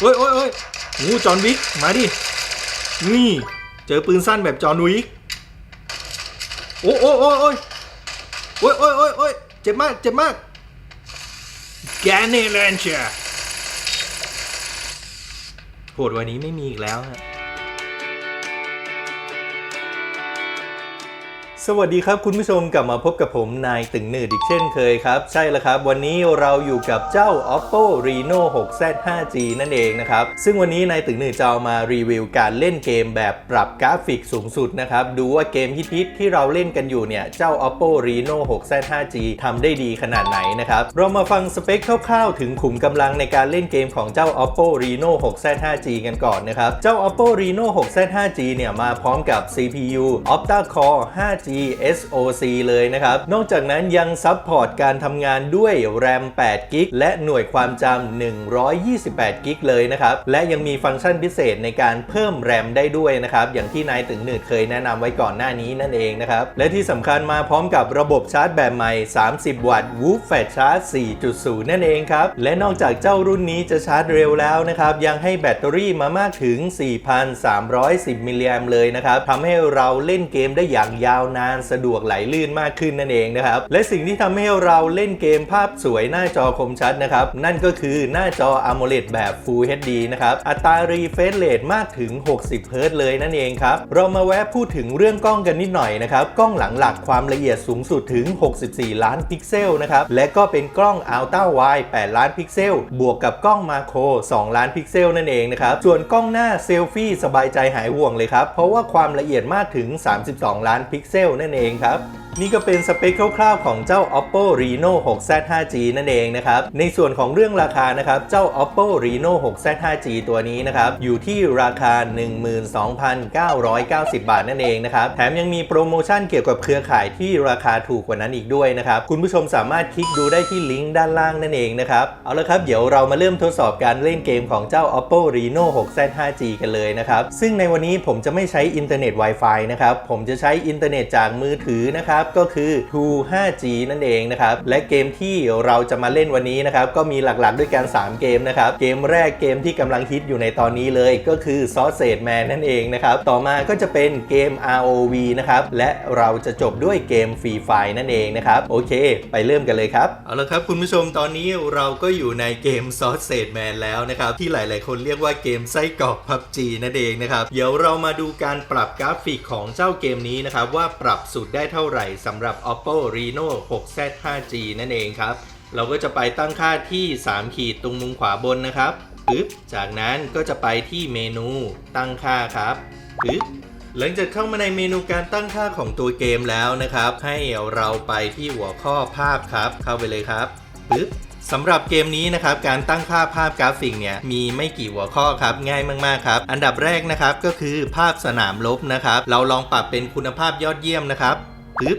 โอ้ยโอ้ยโอ้ยงูจอห์นวิก มาดิ นี่ เจอปืนสั้นแบบจอห์นวิก โอ้โอ้โอ้โอ้ยโอ้ยโอ้ยโอ้ยโอ้ยเจ็บมาก เจ็บมาก แกเนแลนเชียโหดวันนี้ไม่มีอีกแล้วฮะ สวัสดีครับคุณผู้ชมกลับมาพบกับผมนายตึงหนืดอีกเช่นเคยครับ ใช่แล้วครับ วันนี้เราอยู่กับเจ้า oppo reno 6z 5g นั่นเองนะครับ ซึ่งวันนี้นายตึงหนืดจะเอามารีวิวการเล่นเกมแบบปรับกราฟิกสูงสุดนะครับ ดูว่าเกมฮิตๆที่เราเล่นกันอยู่เนี่ย เจ้า oppo reno 6z 5g ทำได้ดีขนาดไหนนะครับ เรามาฟังสเปคคร่าวๆ ถึงขุมกำลังในการเล่นเกมของเจ้า oppo reno 6z 5g กันก่อนนะครับเจ้า oppo reno 6z 5g เนี่ยมาพร้อมกับ CPU octa core 5g SoC เลยนะครับ นอกจากนั้นยังซัพพอร์ตการทำงานด้วย RAM 8 g b และหน่วยความจำ128 g b เลยนะครับ และยังมีฟังก์ชันพิเศษในการเพิ่ม RAM ได้ด้วยนะครับ อย่างที่นายตึงหนืดเคยแนะนำไว้ก่อนหน้านี้นั่นเองนะครับ และที่สำคัญมาพร้อมกับระบบชาร์จแบบใหม่ 30 วัตต์ Whoop Fast Charge 4.0 นั่นเองครับ และนอกจากเจ้ารุ่นนี้จะชาร์จเร็วแล้วนะครับ ยังให้แบตเตอรี่มามากถึง 4,310 มิลลิแอมเลยนะครับทำให้เราเล่นเกมได้อย่างยาวนานสะดวกไหลลื่นมากขึ้นนั่นเองนะครับ และสิ่งที่ทำให้เราเล่นเกมภาพสวยหน้าจอคมชัดนะครับ นั่นก็คือหน้าจอ AMOLED แบบ Full HD นะครับ อัตรา refresh rate มากถึง 60 Hz เลยนั่นเองครับ เรามาแวะพูดถึงเรื่องกล้องกันนิดหน่อยนะครับ กล้องหลังหลักความละเอียดสูงสุดถึง 64 ล้านพิกเซลนะครับ และก็เป็นกล้อง Ultra Wide 8 ล้านพิกเซล บวกกับกล้องมาโคร 2 ล้านพิกเซลนั่นเองนะครับ ส่วนกล้องหน้าเซลฟี่สบายใจหายห่วงเลยครับ เพราะว่าความละเอียดมากถึง 32 ล้านพิกเซลนั่นเองครับ นี่ก็เป็นสเปคคร่าวๆของเจ้า oppo reno 6z 5g นั่นเองนะครับ ในส่วนของเรื่องราคานะครับ เจ้า oppo reno 6z 5g ตัวนี้นะครับ อยู่ที่ราคา 12,990 บาทนั่นเองนะครับ แถมยังมีโปรโมชั่นเกี่ยวกับเครือข่ายที่ราคาถูกกว่านั้นอีกด้วยนะครับ คุณผู้ชมสามารถคลิกดูได้ที่ลิงก์ด้านล่างนั่นเองนะครับ เอาละครับเดี๋ยวเรามาเริ่มทดสอบการเล่นเกมของเจ้า oppo reno 6z 5g กันเลยนะครับ ซึ่งในวันนี้ผมจะไม่ใช้อินเทอร์เน็ต Wi-Fi นะครับ ผมจะใช้อินเทอร์เน็ตจากมือถือนะครับก็คือ True 5G นั่นเองนะครับ และเกมที่เราจะมาเล่นวันนี้นะครับ ก็มีหลักๆ ด้วยกัน 3 เกมนะครับ เกมแรกเกมที่กำลังฮิตอยู่ในตอนนี้เลยก็คือ Sausage Man นั่นเองนะครับ ต่อมาก็จะเป็นเกม ROV นะครับ และเราจะจบด้วยเกม Free Fire นั่นเองนะครับ โอเค ไปเริ่มกันเลยครับ เอาละครับ คุณผู้ชมตอนนี้เราก็อยู่ในเกม Sausage Man แล้วนะครับ ที่หลาย ๆ คนเรียกว่าเกมไส้กรอก PUBG นั่นเองนะครับ เดี๋ยวเรามาดูการปรับกราฟิกของเจ้าเกมนี้นะครับว่าปรับสุดได้เท่าไหร่สำหรับ oppo reno 6z 5g นั่นเองครับ เราก็จะไปตั้งค่าที่ 3 ขีดตรงมุมขวาบนนะครับปึ๊บจากนั้นก็จะไปที่เมนูตั้งค่าครับปึ๊บหลังจากเข้ามาในเมนูการตั้งค่าของตัวเกมแล้วนะครับ ให้เราไปที่หัวข้อภาพครับ เข้าไปเลยครับปึ๊บสำหรับเกมนี้นะครับการตั้งค่าภาพกราฟิกเนี่ยมีไม่กี่หัวข้อครับง่ายมากๆครับอันดับแรกนะครับก็คือภาพสนามรบนะครับ เราลองปรับเป็นคุณภาพยอดเยี่ยมนะครับ ปึ๊บ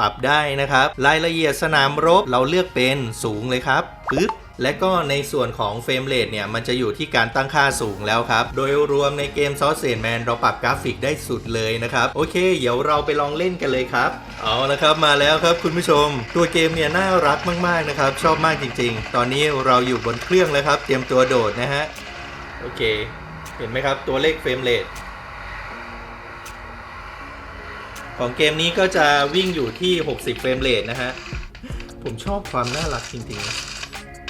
ปรับได้นะครับ รายละเอียดสนามรบเราเลือกเป็นสูงเลยครับปึ๊บและก็ในส่วนของเฟรมเรทเนี่ยมันจะอยู่ที่การตั้งค่าสูงแล้วครับ โดยรวมในเกม s a u c a g e Man เราปรับกราฟิกได้สุดเลยนะครับ โอเค เดี๋ยวเราไปลองเล่นกันเลยครับ เอาละครับมาแล้วครับคุณผู้ชม ตัวเกมเนี่ยน่ารักมากๆนะครับ ชอบมากจริง ๆ ตอนนี้เราอยู่บนเครื่องแล้วครับ เตรียมตัวโดดนะฮะ โอเค เห็นไหมครับตัวเลขเฟรมเรท ของเกมนี้ก็จะวิ่งอยู่ที่ 60 เฟรมเรทนะฮะ ผมชอบความน่ารักจริง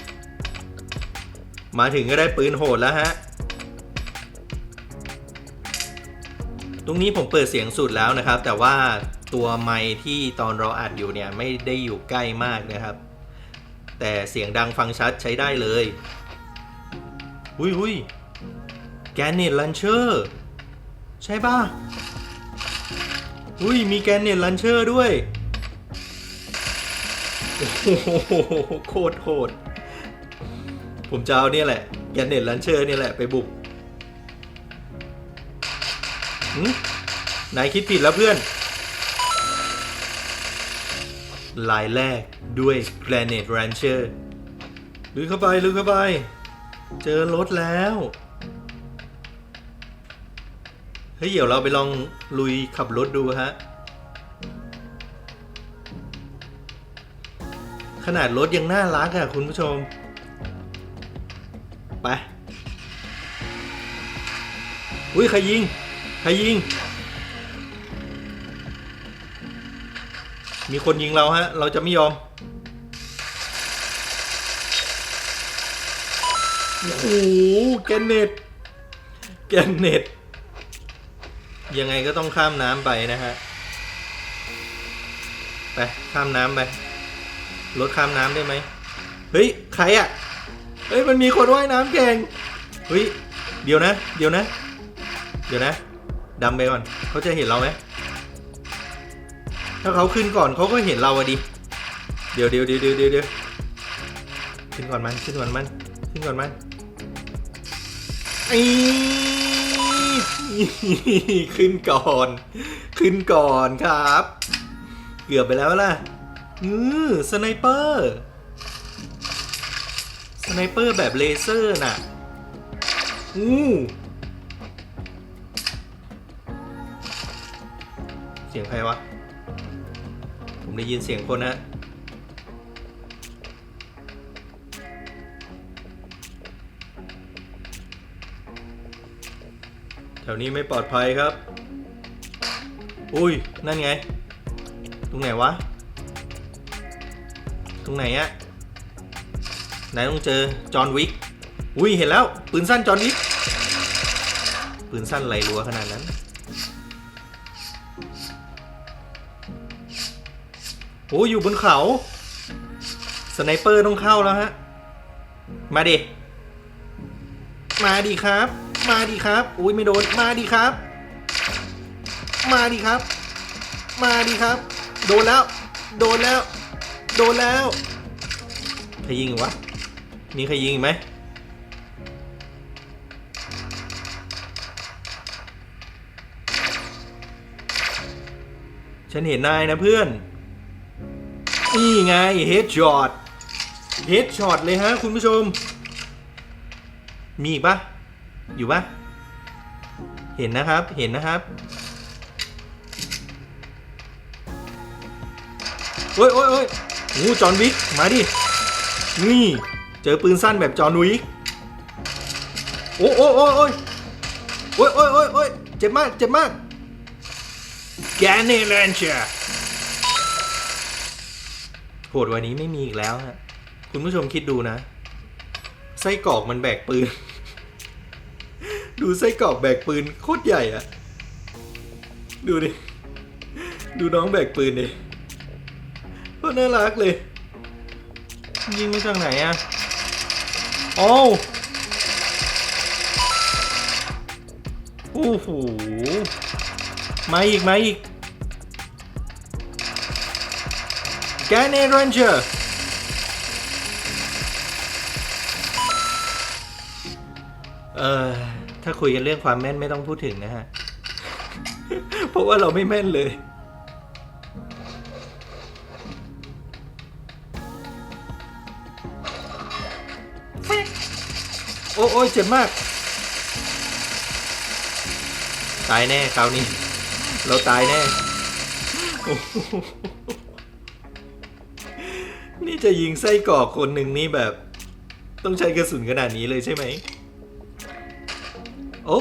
ๆ มาถึงก็ได้ปืนโหดแล้วฮะ ตรงนี้ผมเปิดเสียงสุดแล้วนะครับ แต่ว่าตัวไมค์ที่ตอนเราอัดอยู่เนี่ย ไม่ได้อยู่ใกล้มากนะครับ แต่เสียงดังฟังชัดใช้ได้เลยหุยหุยแกนเนตลันเชอร์ ใช่ป่ะ อุ้ยมีแกนเน็ตลันเชอร์ด้วย โอ้โหโคตรโหด ผมจะเอาเนี่ยแหละ แกนเน็ตลันเชอร์เนี่ยแหละไปบุกหึนายคิดผิดแล้วเพื่อน ลายแรกด้วย Granite Rancher ลุยเข้าไปลุยเข้าไป เจอรถแล้ว เฮ้ยเดี๋ยวเราไปลองลุยขับรถดูฮะ ขนาดรถยังน่ารักอะคุณผู้ชม ไป อุ้ยใครยิง ใครยิง มีคนยิงเราฮะ เราจะไม่ยอม โอ้โหแกนเน็ตแกนเน็ต ยังไงก็ต้องข้ามน้ำไปนะฮะ ไป ข้ามน้ำไป รถข้ามน้ำได้ไหม เฮ้ย ใครอะเฮ้ย มันมีคนว่ายน้ำเก่ง เฮ้ย เดี๋ยวนะ เดี๋ยวนะ เดี๋ยวนะดำไปก่อน เขาจะเห็นเราไหม ถ้าเขาขึ้นก่อนเขาก็เห็นเราอะดิ เดี๋ยวเดี๋ยวเดี๋ยวเดี๋ยวเดี๋ยวเดี๋ยวขึ้นก่อนมัน ขึ้นก่อนมัน ขึ้นก่อนมันไอ้ ขึ้นก่อน ขึ้นก่อนครับ เกือบไปแล้วล่ะอือสไนเปอร์สไนเปอร์แบบเลเซอร์น่ะอู้เสียงใครวะ ผมได้ยินเสียงคนนะ แถวนี้ไม่ปลอดภัยครับ อุ้ย นั่นไง ตรงไหนวะ ตรงไหนอะไหนต้องเจอ จอห์นวิก อุ้ย เห็นแล้ว ปืนสั้นจอห์นวิก ปืนสั้นไรรัวขนาดนั้น โอ้อยู่บนเขา สไนเปอร์ต้องเข้าแล้วฮะ มาดิ มาดิครับ มาดิครับ อุ้ยไม่โดน มาดิครับ มาดิครับ มาดิครับ โดนแล้ว โดนแล้ว โดนแล้วใครยิงอีกวะ มีใครยิงอีกไหมฉันเห็นนายนะเพื่อน นี่ไงเฮดช็อตเฮดช็อตเลยฮะคุณผู้ชม มีอีกปะ อยู่ปะเห็นนะครับ เห็นนะครับโอ้ยโอ้ยโอ้ยงูจอนวิก มาดิ นี่ เจอปืนสั้นแบบจอนวิก โอ้โอ้โอ้ยโอ้ยโอ้ยโอ้ยโอ้ยโอ้ยเจ็บมาก เจ็บมาก แกนเนเลนเชอร์โหดวันนี้ไม่มีอีกแล้วฮะ คุณผู้ชมคิดดูนะ ไส้กรอกมันแบกปืน ดูไส้กรอกแบกปืนโคตรใหญ่อะดูดิ ดูน้องแบกปืนดิโคตรน่ารักเลย ยิงมาจากไหนอะโอ้โอ้โหมาอีก มาอีกแกนเนรันเจอร์เออ ถ้าคุยกันเรื่องความแม่นไม่ต้องพูดถึงนะฮะ เพราะว่าเราไม่แม่นเลย โอ้โอยเจ็บมาก ตายแน่คราวนี้ เราตายแน่ นี่จะยิงไส้กรอกคนหนึ่งนี่แบบ ต้องใช้กระสุนขนาดนี้เลยใช่ไหม โอ้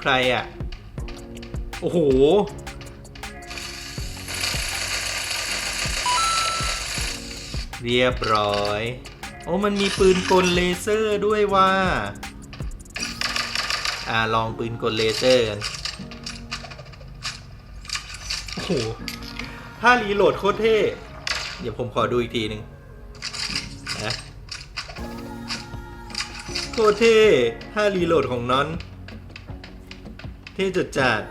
ใครอะ โอ้โห เรียบร้อย โอ้มันมีปืนกลเลเซอร์ด้วยว่า อ่าลองปืนกลเลเซอร์กันโอ้โหถ้ารีโหลดโคตรเท่ เดี๋ยวผมขอดูอีกทีหนึ่ง คตรเท่ถ้ารีโหลดของน้อน เท่จัดจัด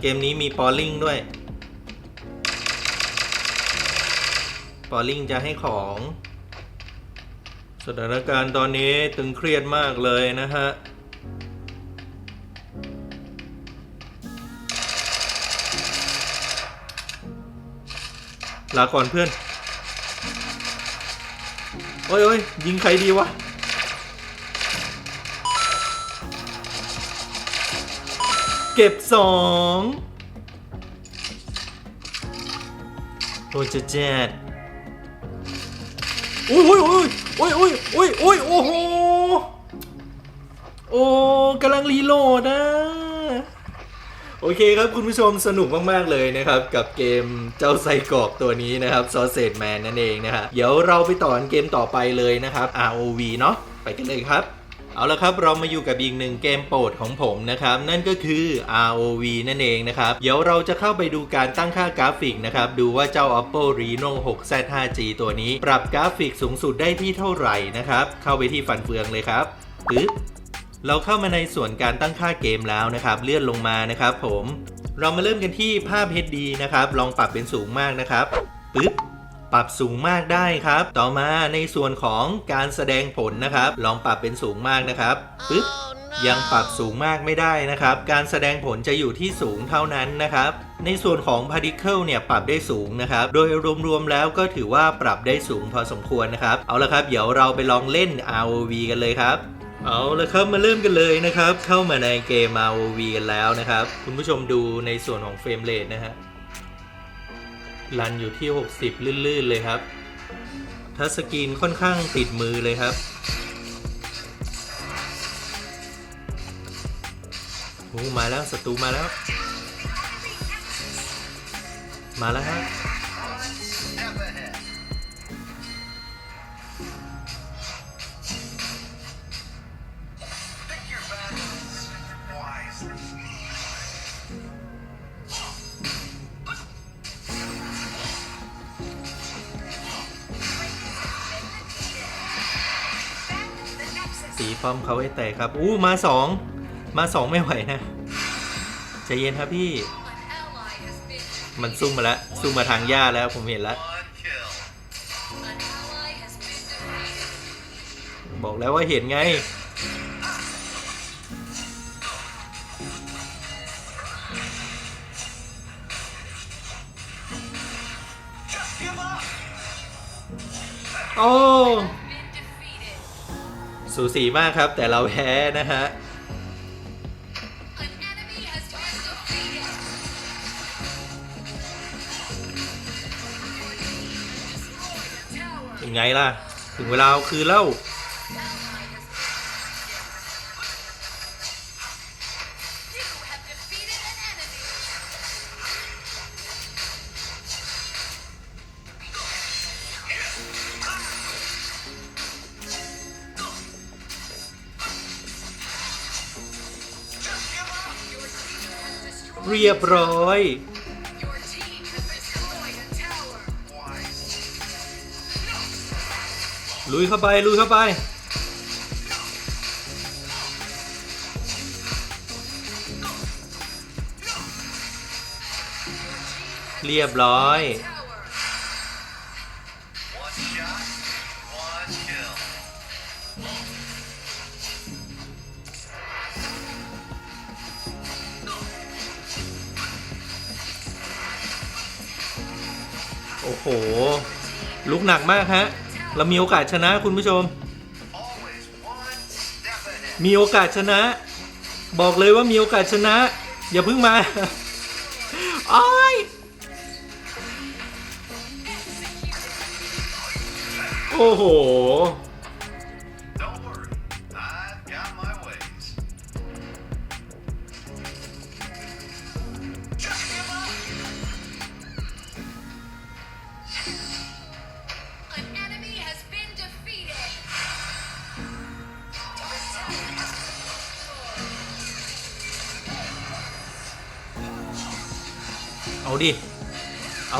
เกมนี้มีปอลลิงด้วย ปอลลิงจะให้ของ สถานการณ์ตอนนี้ตึงเครียดมากเลยนะฮะ ลาก่อนเพื่อน อ้ยโอ้ยยิงใครดีวะเก็บสองโอ้ยจะแจดโอ้ยโอ้ยโอ้ยโอ้ยโอ้ยโอ้ยโอ้โหโอ้กำลังรีโหลดนะ โอเคครับคุณผู้ชมสนุกมากๆเลยนะครับ กับเกมเจ้าไส้กรอกตัวนี้นะครับซอสเซจแมนนั่นเองนะครับเดี๋ยวเราไปต่อนเกมต่อไปเลยนะครับ ROV เนาะไปกันเลยครับเอาละครับเรามาอยู่กับอีกหนึ่งเกมโปรดของผมนะครับ นั่นก็คือ ROV นั่นเองนะครับ เดี๋ยวเราจะเข้าไปดูการตั้งค่ากราฟิกนะครับ ดูว่าเจ้า Oppo Reno 6Z 5G ตัวนี้ ปรับกราฟิกสูงสุดได้ที่เท่าไหร่นะครับ เข้าไปที่ฟันเฟืองเลยครับปึ๊บ เราเข้ามาในส่วนการตั้งค่าเกมแล้วนะครับ เลื่อนลงมานะครับผมเรามาเริ่มกันที่ภาพ HD นะครับ ลองปรับเป็นสูงมากนะครับปึ๊บปรับสูงมากได้ครับ ต่อมาในส่วนของการแสดงผลนะครับ ลองปรับเป็นสูงมากนะครับปึ๊บยังปรับสูงมากไม่ได้นะครับ การแสดงผลจะอยู่ที่สูงเท่านั้นนะครับ ในส่วนของ particle เนี่ยปรับได้สูงนะครับ โดยรวมๆแล้วก็ถือว่าปรับได้สูงพอสมควรนะครับ เอาละครับ เดี๋ยวเราไปลองเล่น ROV กันเลยครับ เอาละครับมาเริ่มกันเลยนะครับ เข้ามาในเกม ROV กันแล้วนะครับ คุณผู้ชมดูในส่วนของเฟรมเรทนะฮะรันอยู่ที่ 60 ลื่นๆเลยครับ ทัชสกรีนค่อนข้างติดมือเลยครับโอ้มาแล้วศัตรูมาแล้ว มาแล้วฮะ สีป้อมเขาให้แตกครับ อู้มาสองมาสองไม่ไหวนะใจเย็นครับพี่ มันซุ่มมาแล้วซุ่มมาทางหญ้าแล้วผมเห็นแล้ว บอกแล้วว่าเห็นไง โอ้ สูสีมากครับ แต่เราแพ้นะฮะยังไงล่ะ ถึงเวลาเอาคืนแล้ว ยบร้อย ลุยเข้าไป ลุยเข้าไป เรียบร้อย หนักมากฮะ เรามีโอกาสชนะคุณผู้ชม มีโอกาสชนะ บอกเลยว่ามีโอกาสชนะ อย่าเพิ่งมาอ้ายโอ้โห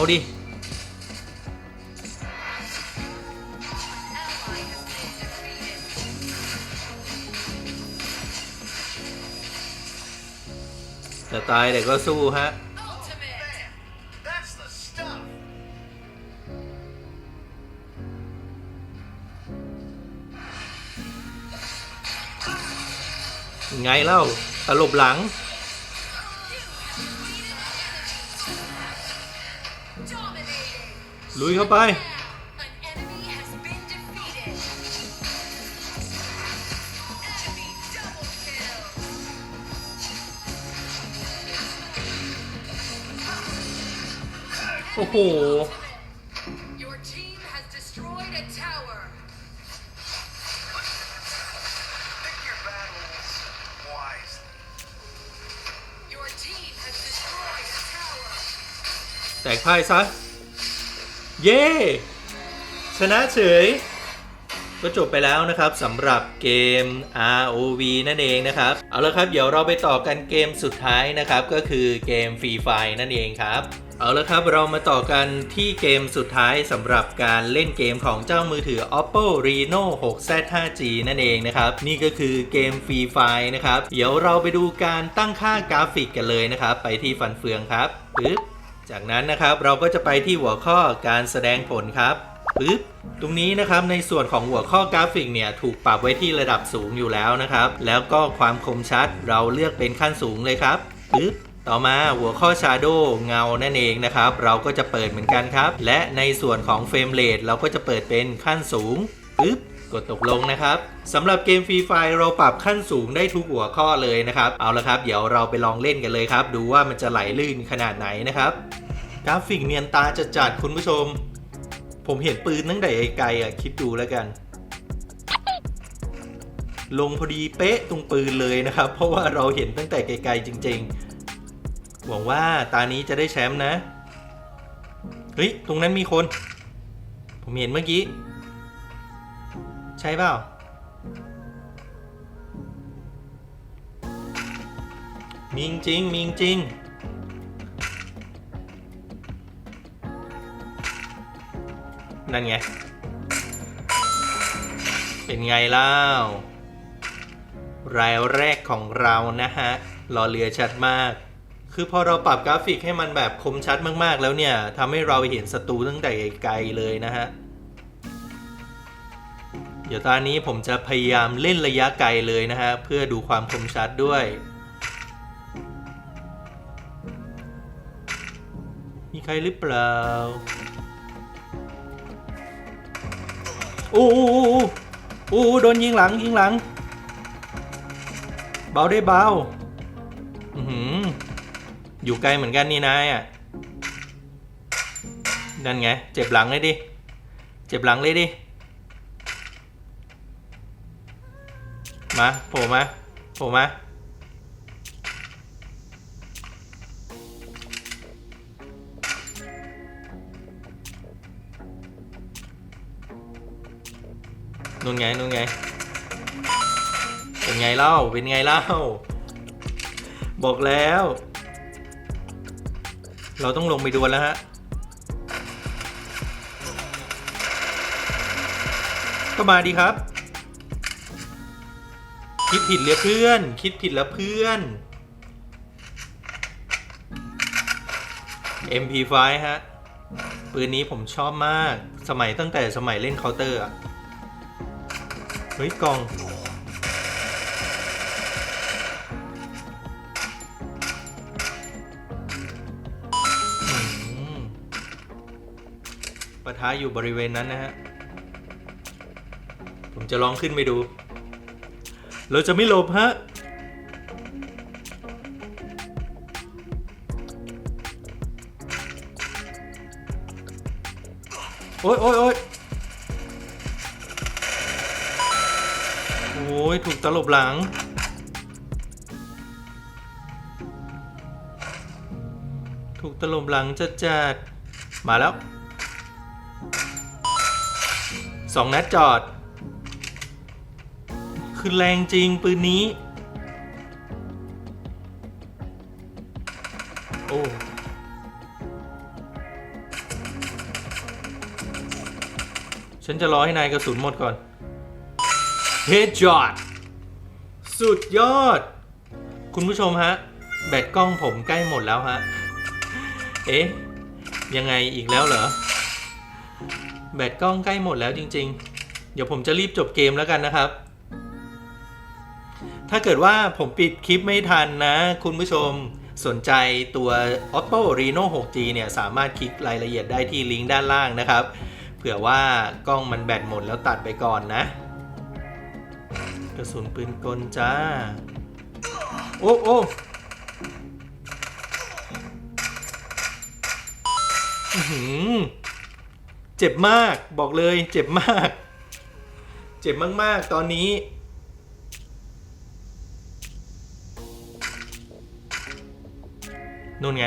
าดิ จะตายแต่ก็สู้ฮะ ไงเล่าตลบหลัง ลุยเข้าไป โอ้โห Your team has destroyed a tower. Pick your battles wisely. Your team has destroyed a tower. เย้ชนะเฉย ก็จบไปแล้วนะครับสำหรับเกม ROV นั่นเองนะครับ เอาละครับ เดี๋ยวเราไปต่อกันเกมสุดท้ายนะครับ ก็คือเกม Free Fire นั่นเองครับเอาละครับ เรามาต่อกันที่เกมสุดท้ายสำหรับการเล่นเกมของเจ้ามือถือ Oppo Reno 6Z 5G นั่นเองนะครับ นี่ก็คือเกม Free Fire นะครับ เดี๋ยวเราไปดูการตั้งค่ากราฟิกกันเลยนะครับ ไปที่ฟันเฟืองครับปึ๊บ จากนั้นนะครับเราก็จะไปที่หัวข้อการแสดงผลครับปึ๊บตรงนี้นะครับในส่วนของหัวข้อกราฟิกเนี่ยถูกปรับไว้ที่ระดับสูงอยู่แล้วนะครับ แล้วก็ความคมชัดเราเลือกเป็นขั้นสูงเลยครับปึ๊บต่อมาหัวข้อ Shadow เงานั่นเองนะครับ เราก็จะเปิดเหมือนกันครับ และในส่วนของ Frame Rate เราก็จะเปิดเป็นขั้นสูงปึ๊บ กดตกลงนะครับสำหรับเกมฟรีไฟเราปรับขั้นสูงได้ทุกหัวข้อเลยนะครับ เอาละครับ เดี๋ยวเราไปลองเล่นกันเลยครับ ดูว่ามันจะไหลลื่นขนาดไหนนะครับ กราฟิกเนียนตาจะจัดคุณผู้ชม ผมเห็นปืนตั้งแต่ไกลๆอะคิดดูแล้วกัน ลงพอดีเป๊ะตรงปืนเลยนะครับ เพราะว่าเราเห็นตั้งแต่ไกลๆจริง ๆ หวังว่าตานี้จะได้แชมป์นะเฮ้ยตรงนั้นมีคน ผมเห็นเมื่อกี้ ใช่เปล่า มีจริง มีจริงนั่นไง เป็นไงเล่ารายแรกของเรานะฮะรอเรือชัดมาก คือพอเราปรับกราฟิกให้มันแบบคมชัดมากๆ แล้วเนี่ยทำให้เราเห็นศัตรูตั้งแต่ไกลๆเลยนะฮะ ดี๋ยวตอนนี้ผมจะพยายามเล่นระยะไกลเลยนะฮะ เพื่อดูความคมชัดด้วย มีใครหรือเปล่าโอ้โอ้โอ้โอ้โดนยิงหลังยิงหลัง เบาได้เบาอือหืออยู่ไกลเหมือนกันนี่นายอะนั่นไง เจ็บหลังเลยดิ เจ็บหลังเลยดิ มาโผล่มาโผล่มานู่นไงนู่นไง เป็นไงเล่า เป็นไงเล่า บอกแล้ว เราต้องลงไปดวลแล้วฮะ ก็มาดีครับ คิดผิดเลยเพื่อน คิดผิดแล้วเพื่อน MP5 ฮะ ปืนนี้ผมชอบมาก สมัยตั้งแต่สมัยเล่นเคาน์เตอร์อะเฮ้ยกล่องอืมปะท้าอยู่บริเวณนั้นนะฮะ ผมจะลองขึ้นไปดู เราจะไม่หลบฮะ โอ๊ยโอ๊ยโอ๊ยโอ้ยถูกตลบหลัง ถูกตลบหลังจัดจัดมาแล้วสองนัดจอด คือแรงจริงปืนนี้ โอ้ ฉันจะรอให้นายกระสุนหมดก่อน เฮดจอดสุดยอด คุณผู้ชมฮะ แบตกล้องผมใกล้หมดแล้วฮะ เอ๊ะ ยังไงอีกแล้วเหรอ แบตกล้องใกล้หมดแล้วจริง ๆ เดี๋ยวผมจะรีบจบเกมแล้วกันนะครับ ถ้าเกิดว่าผมปิดคลิปไม่ทันนะ คุณผู้ชมสนใจตัว Oppo Reno 6G เนี่ยสามารถคลิกรายละเอียดได้ที่ลิงก์ด้านล่างนะครับ เผื่อว่ากล้องมันแบตหมดแล้วตัดไปก่อนนะ กระสุนปืนกลจ้า โอ้โอ้หือเจ็บมากบอกเลย เจ็บมาก เจ็บมากๆ ตอนนี้ นู่นไง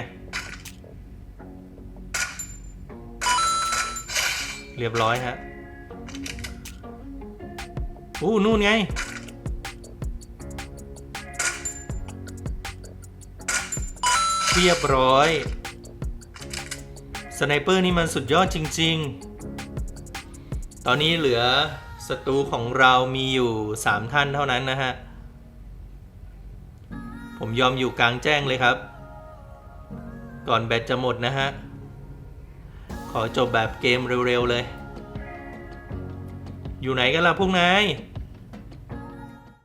เรียบร้อยฮะอู้นู่นไง เรียบร้อย สไนเปอร์นี่มันสุดยอดจริง ๆ ตอนนี้เหลือศัตรูของเรามีอยู่ 3 ท่านเท่านั้นนะฮะ ผมยอมอยู่กลางแจ้งเลยครับ ก่อนแบตจะหมดนะฮะ ขอจบแบบเกมเร็วๆเลย อยู่ไหนกันล่ะพวกนาย